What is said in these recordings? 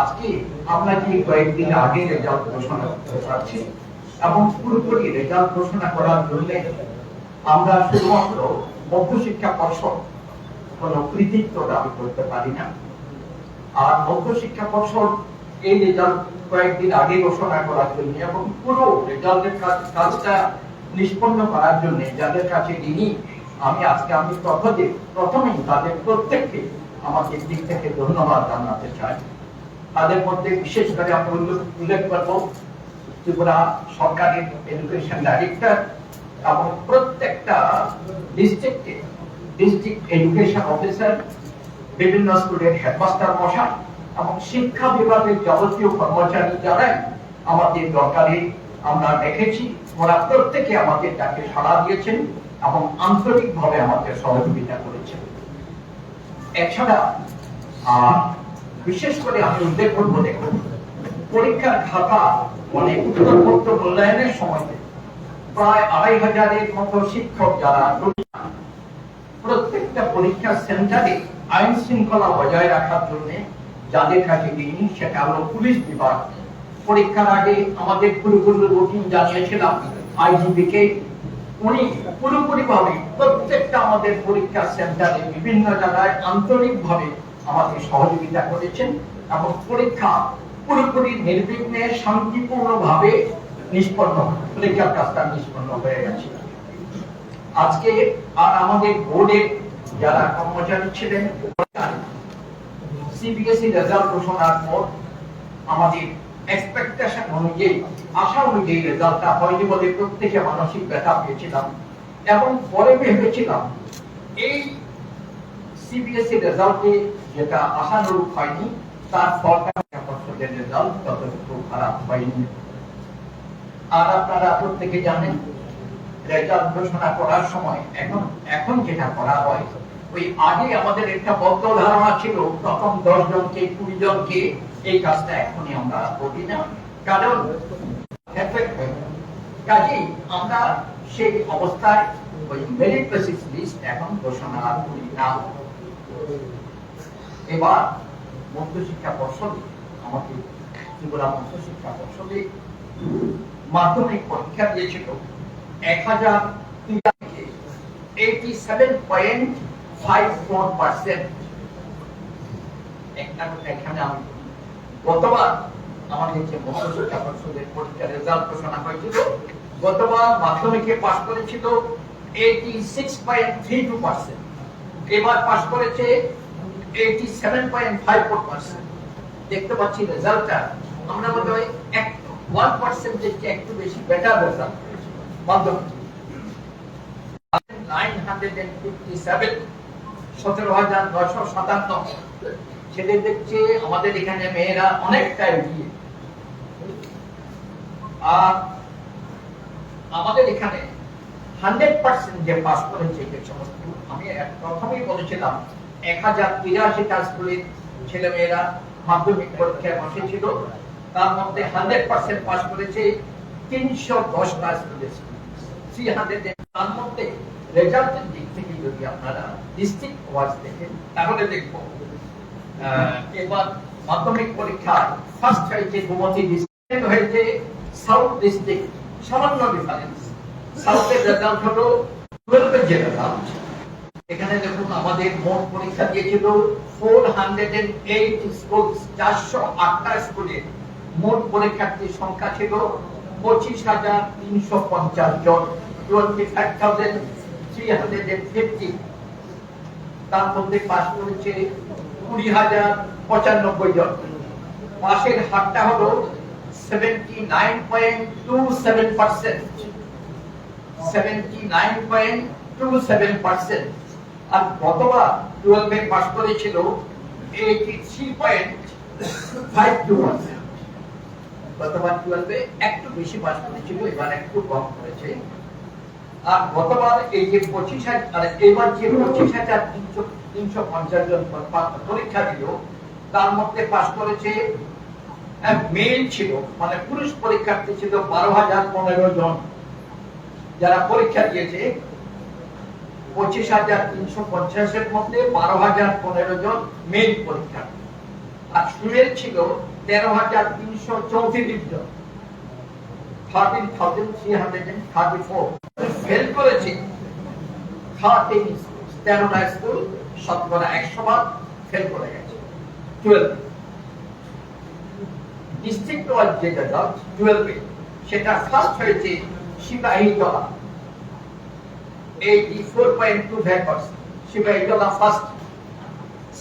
আজকে কয়েকদিন আগে রেজাল্ট ঘোষণা করতে পারছি এবং পুরোপুরি রেজাল্ট ঘোষণা করার জন্য আমরা শুধুমাত্র পর্ষদ কৃতিত্ব দাবি করতে পারি না। আর পর্ষদ এই রেজাল্ট কয়েকদিন আগে ঘোষণা করার জন্য এবং পুরো রেজাল্টের কাজ কাজটা নিষ্পন্ন করার জন্য যাদের কাছে ঋণী, আমি আজকে আমি প্রথমে প্রথমেই তাদের প্রত্যেককে আমাদের দিক থেকে ধন্যবাদ জানাতে চাই। তাদের মধ্যে বিশেষ করে আমি উল্লেখ- করব ত্রিপুরা সরকারের এডুকেশন ডাইরেক্টর এবং প্রত্যেকটা ডিস্ট্রিক্টে ডিস্ট্রিক্ট এডুকেশন অফিসার বিভিন্ন স্কুলের হেডমাস্টার মশাই এবং শিক্ষা বিভাগের যাবতীয় কর্মচারী যারা আমাদের দরকারে আমরা দেখেছি ওরা প্রত্যেকে আমাদের তাকে সাড়া দিয়েছেন এবং আন্তরিকভাবে আমাদের সহযোগিতা করেছেন। এছাড়া আহ, বিশেষ করে আমি উল্লেখ করব দেখুন পরীক্ষার খাতা মানে উত্তরপত্র মূল্যায়নের সময় প্রায় আড়াই হাজারের মতো শিক্ষক যারা প্রত্যেকটা পরীক্ষা সেন্টারে আইন শৃঙ্খলা বজায় রাখার জন্য যাদের কাছে ঋণী সেটা হলো পুলিশ বিভাগ। পরীক্ষার আগে আমাদের পুরোপুরি রুটিন জানিয়েছিলাম আইজিপি কে উনি পুরোপুরি ভাবে প্রত্যেকটা আমাদের পরীক্ষা সেন্টারে বিভিন্ন জায়গায় আন্তরিক আমাদের সহযোগিতা করেছেন এবং পরীক্ষা পুরোপুরি নির্বিঘ্নে শান্তিপূর্ণ ভাবে নিষ্পন্ন পরীক্ষার কাজটা নিষ্পন্ন হয়ে গেছে। আজকে আর আমাদের বোর্ডে যারা কর্মচারী ছিলেন সিবিএসই রেজাল্ট ঘোষণার পর আমাদের এক্সপেকটেশন অনুযায়ী, আশা অনুযায়ী রেজাল্টটা হয়নি বলে প্রত্যেকে মানসিক ব্যথা পেয়েছিলাম এবং পরে ভেবেছিলাম, এই সিবিএসই রেজাল্টে যেটা আশানুরূপ হয়নি, তার ফলটা পর্ষদের রেজাল্ট ততটুকু খারাপ হয়নি। আর আপনারা প্রত্যেকে জানেন, রেজাল্ট ঘোষণা করার সময় এখন এখন যেটা করা হয়, ওই আগে আমাদের একটা বদ্ধ ধারণা ছিল দশ জনকে, কুড়ি জনকে এই কাজটা এখনই আমরা করি না। কারণ কাজেই আমরা সেই অবস্থায় ওই মেরিট বেসিস লিস্ট এখন ঘোষণা করি না। এবার মধ্যশিক্ষা পর্ষদে ত্রিপুরা মধ্যশিক্ষা পর্ষদে মাধ্যমিক পরীক্ষা দিয়েছিল এক হাজার eighty seven point five four percent এখানে আমি গতবার আমাদের যে মধ্যশিক্ষা পর্ষদের পরীক্ষার রেজাল্ট ঘোষণা হয়েছিল, গতবার মাধ্যমিকে পাশ করেছিল eighty six point three two percent এবার পাশ করেছে eighty seven point five four percent দেখতে পাচ্ছি রেজাল্টটা আমরা মনে হয় একটু ওয়ান পার্সেন্টের চেয়ে একটু বেশি বেটার হাজার নয়শো সাতান্ন। ছেলেদের চেয়ে আমাদের এখানে মেয়েরা আর আমাদের এখানে হান্ড্রেড পার্সেন্ট যে পাস সমস্ত আমি প্রথমেই বলেছিলাম এক হাজার তিরাশিটা স্কুলের ছেলে মেয়েরা মাধ্যমিক পরীক্ষায় বসেছিল। তার মধ্যে হান্ড্রেড পার্সেন্ট পাস করেছে তিনশো থ্রি হান্ড্রেড তার মধ্যে রেজাল্টের দিক থেকে যদি আপনারা ডিস্ট্রিক্ট দেখেন, তাহলে দেখব। এবার মাধ্যমিক পরীক্ষায় ফার্স্ট হয়েছে ডিস্ট্রিক্ট হয়েছে সাউথ ডিস্ট্রিক্ট সামান্য ডিফারেন্স সাউথের রেজাল্ট হলো টুয়েলভের যে রেজাল্ট এখানে দেখুন আমাদের মোট পরীক্ষা দিয়েছিল four hundred and eight school চারশো আটটা স্কুলে মোট পরীক্ষার্থীর সংখ্যা ছিল পঁচিশ হাজার তিনশো পঞ্চাশ জন twenty five thousand three hundred and fifty তার মধ্যে পাশ করেছে কুড়ি হাজার পঁচানব্বই জন। পাশের হারটা হলো seventy nine point two seven percent seventy nine point two seven percent আর গতবার টুয়েলভে করেছিল eighty three point five two percent গতবার টুয়েলভে একটু বেশি করেছিল, এবার একটু কম করেছে। আর গতবার এই যে পঁচিশ হাজার এবার যে পঁচিশ হাজার তিনশো তিনশো পঞ্চাশ জন পরীক্ষা দিল, তার মধ্যে পাশ করেছে মেল ছিল মানে পুরুষ পরীক্ষার্থী ছিল বারো হাজার পনেরো জন। যারা পরীক্ষা দিয়েছে, পঁচিশ হাজার তিনশো পঞ্চাশের মধ্যে বারো হাজার পনেরো জন মেল পরীক্ষার্থী। আর স্টুডেন্ট ছিল তেরো হাজার তিনশো চৌত্রিশ জন। Thirteen thousand three hundred thirty four fail করেছে থার্টিন তেরোটা স্কুল শতকরা একশো বার ফেল করে গেছে। টুয়েলভ ডিস্ট্রিক্ট ওয়াইজ টুয়েলভে সেটা ফার্স্ট হয়েছে four point two five percent Sepahijala first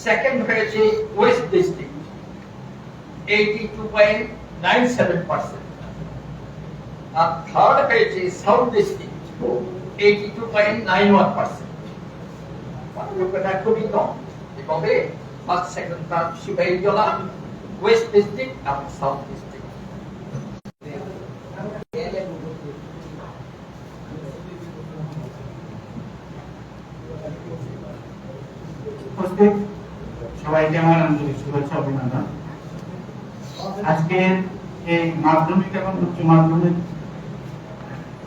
second হয়েছে west district eighty two point nine seven percent আর থার্ড হয়েছে south district eighty two point nine one percent খুবই কম। তবে first second third Sepahijala west district এবং south district উপস্থিত সবাইকে আমার আন্তরিক শুভেচ্ছা অভিনন্দন আজকে এই মাধ্যমিক এবং উচ্চ মাধ্যমিক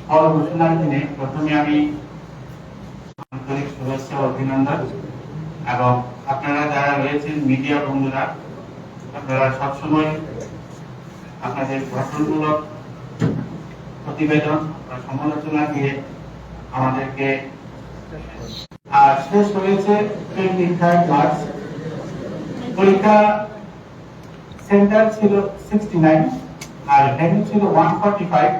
ফল ঘোষণার দিনে প্রথমে আমি আন্তরিক শুভেচ্ছা অভিনন্দন। এবং আপনারা যারা রয়েছেন, মিডিয়া বন্ধুরা, আপনারা সবসময় আপনাদের গঠনমূলক প্রতিবেদন বা সমালোচনা দিয়ে আমাদেরকে আর শেষ হয়েছে টোয়েন্টি থার্ড মার্চ পরীক্ষা সেন্টার ছিল সিক্সটি নাইন আর ভ্যালু ছিল ওয়ান ফর্টি ফাইভ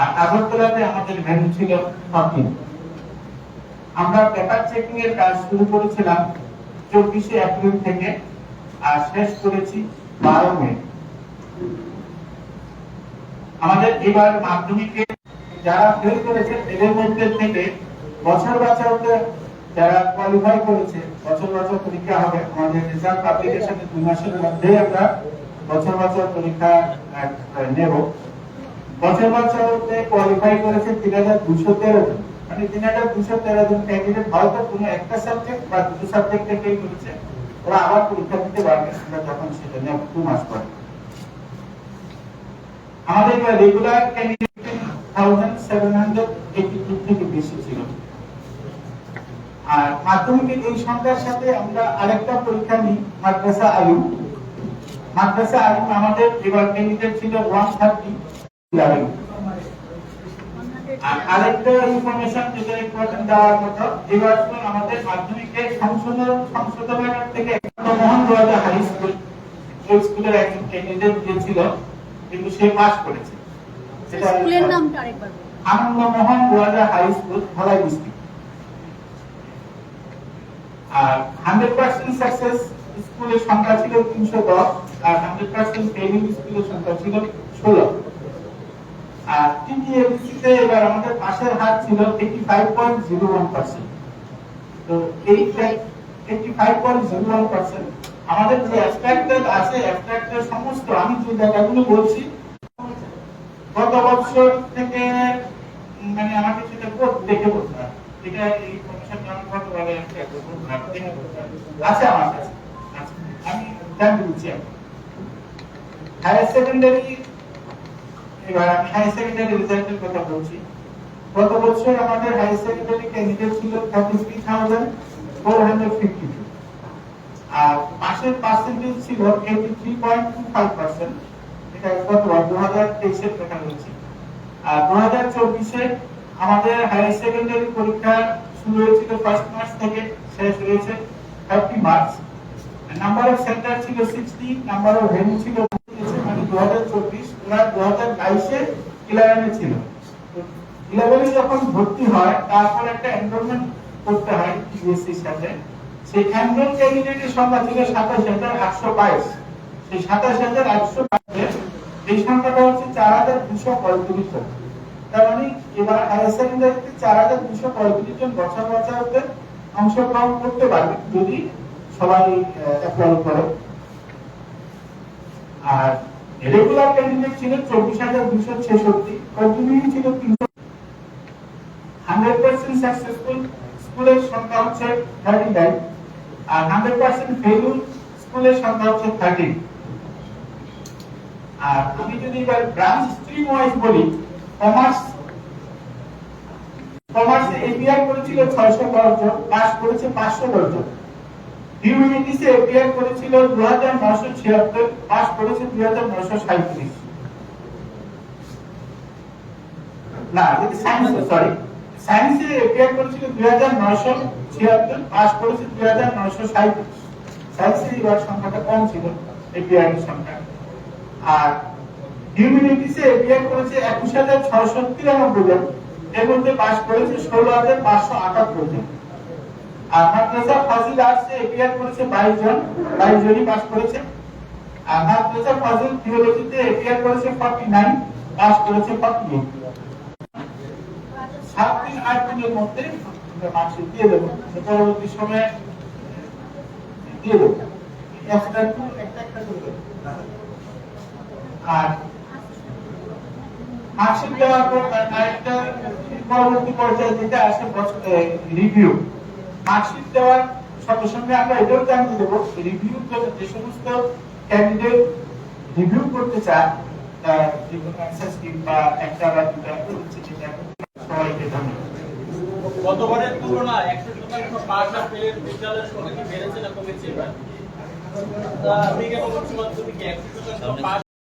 আর আগরতলাতে আমাদের ভ্যালু ছিল ফর্টিন আমরা পেপার চেকিং এর কাজ শুরু করেছিলাম চব্বিশে এপ্রিল থেকে, আর শেষ করেছি বারো মে। আমাদের এবার মাধ্যমিকে যারা ফেল করেছে, এদের মধ্যে থেকে বছর বাঁচাওতে যারা কোয়ালিফাই করেছে, বছর বাঁচাও পরীক্ষা হবে। আমাদের রেজাল্ট পাবলিকেশনের দুই মাসের মধ্যেই আমরা বছর বাঁচাও পরীক্ষা নেব। বছর বাঁচাওতে কোয়ালিফাই করেছে তিন হাজার দুশো তেরো জন। মানে তিন হাজার দুশো তেরো জন ক্যান্ডিডেট হয়তো কোনো একটা সাবজেক্ট বা দুটো সাবজেক্ট থেকেই করেছে, ওরা আবার পরীক্ষা দিতে পারবে, আমরা যখন সেটা নেব দু মাস পরে। আমাদের regular candidate thousand seven hundred eighty two থেকে বেশি ছিল। আর মাধ্যমিকের এই সংখ্যার সাথে আমরা আরেকটা পরীক্ষা নিই মাদ্রাসা আলু মাদ্রাসা আলু আমাদের এবার ছিল ওয়ান থার্টি আর আরেকটা ইনফরমেশন যেটা ইম্পর্টেন্ট দেওয়ার কথা এবার আমাদের মাধ্যমিকে সংশোধন সংশোধনাগার থেকে মোহন রোয়াজা হাই স্কুল ওই স্কুলের একজন ক্যান্ডিডেট গিয়েছিল কিন্তু সে পাস করেছে। সেটা স্কুলের নামটা আরেকবার Anandamohan high school Dhalai district আর হান্ড্রেড পার্সেন্ট স্কুলের সংখ্যা ছিল তিনশো দশ, আর হান্ড্রেড পার্সেন্ট ফেলিং স্কুলের সংখ্যা ছিল ষোলো। আর টিটিএলসিতে এবার আমাদের পাশের হার ছিল এইটি ফাইভ তো এই এইটি ফাইভ পয়েন্ট জিরো আমাদের যে অ্যাবস্ট্রাক্টেড আছে অ্যাবস্ট্রাক্টের সমস্ত, আমি যে জায়গাগুলো বলছি, গত বছর থেকে মানে আমাকে সেটা দেখে বলতে হবে এটা এই আছে আমার কাছে। আমি সেকেন্ডারি আমি সেকেন্ডারি রেজাল্টের কথা বলছি। বছর আমাদের সেকেন্ডারি ক্যান্ডিডেট ছিল thirty three thousand four hundred fifty two আর পাশের পার্সেন্টেজ ছিল eighty three point two five percent এটা গত কথা বলছি। আর দু হাজার আমাদের হায়ার সেকেন্ডারি পরীক্ষা শুরু হয়েছিল ফার্স্ট মার্চ থেকে, শেষ হয়েছে thirty March number of centre ছিল সিক্সটি নাম্বার অফ ভেন্যু ছিল মানে দু হাজার চব্বিশ, ওরা দু হাজার বাইশে ইলেভেনে ছিল। ইলেভেনে যখন ভর্তি হয়, তারপর একটা এনরোলমেন্ট করতে হয় সাথে। সেই এনরোল ক্যান্ডিডেটের সংখ্যা ছিল সাতাশ হাজার আটশো বাইশ। সেই সাতাশ হাজার আটশো বাইশে এই সংখ্যাটা হচ্ছে চার হাজার দুশো পঁয়ত্রিশ জন মানে এবার হায়ার সেকেন্ডারিতে চার হাজার দুশো পঁয়ত্রিশ জন বছর বছরতে অংশগ্রহণ করতে পারবে যদি সবাই অ্যাপ্লাই করে। আর রেগুলার ক্যান্ডিডেট ছিল চব্বিশ হাজার দুশো ছেষট্টি কন্টিনিউ ছিল তিনশো। হান্ড্রেড পার্সেন্ট সাকসেসফুল স্কুলের সংখ্যা হচ্ছে থার্টি নাইন আর হান্ড্রেড পার্সেন্ট ফেলুর স্কুলের সংখ্যা হচ্ছে থার্টিন আর আমি যদি এবার ব্রাঞ্চ স্ট্রিম ওয়াইজ বলি কমার্স কমার্স এপিআই করেছিল ছয়শো দশ জন, পাস করেছে পাঁচশো দশ জন। হিউম্যানিটিসে এপিআর করেছিল দু হাজার নশো ছিয়াত্তর, পাস করেছে দুই হাজার নশো সাঁত্রিশ না সায়েন্স সরি সায়েন্সে এপিআর করেছিল দুই হাজার নশো ছিয়াত্তর, পাস করেছে দুই হাজার নশো সাঁত্রিশ সায়েন্সে এবার সংখ্যাটা কম ছিল, এপিআর এর সংখ্যা। আর হিউম্যানিটিসে এপিআর করেছে একুশ হাজার ছশো তিরানব্বই জন। এর মধ্যে পাস করেছে ষোলো হাজার পাঁচশো আটাত্তর জন। আর মাদ্রাসা ফাজিল আর্টসে এপিআর করেছে বাইশ জন। বাইশ জনই পাস করেছে। আর মাদ্রাসা ফাজিল থিওলজিতে এপিআর করেছে ফর্টি নাইন পাস করেছে ফর্টি এইট সাত আট দিনের মধ্যে মার্কশিট দিয়ে দেবো। পরবর্তী সময়ে দিয়ে দেবো। একটা একটা করে দেবো। আর মার্কশিট দেওয়ার পর আরেকটা পরবর্তী পর্যায়ে যেটা আসে রিভিউ মার্কশিট দেওয়ার সঙ্গে সঙ্গে আমরা এটাও জানিয়ে দেবো রিভিউ যে সমস্ত ক্যান্ডিডেট রিভিউ করতে চান তার বা একটা বা দুটা সবাইকে গতবারের তুলনায় একশো শতাংশ পাস আর ফেলের বিদ্যালয়ের সংখ্যা কি বেড়েছে না কমেছে? এবার তা বিজ্ঞান ও উচ্চ মাধ্যমিকে একশো শতাংশ পাস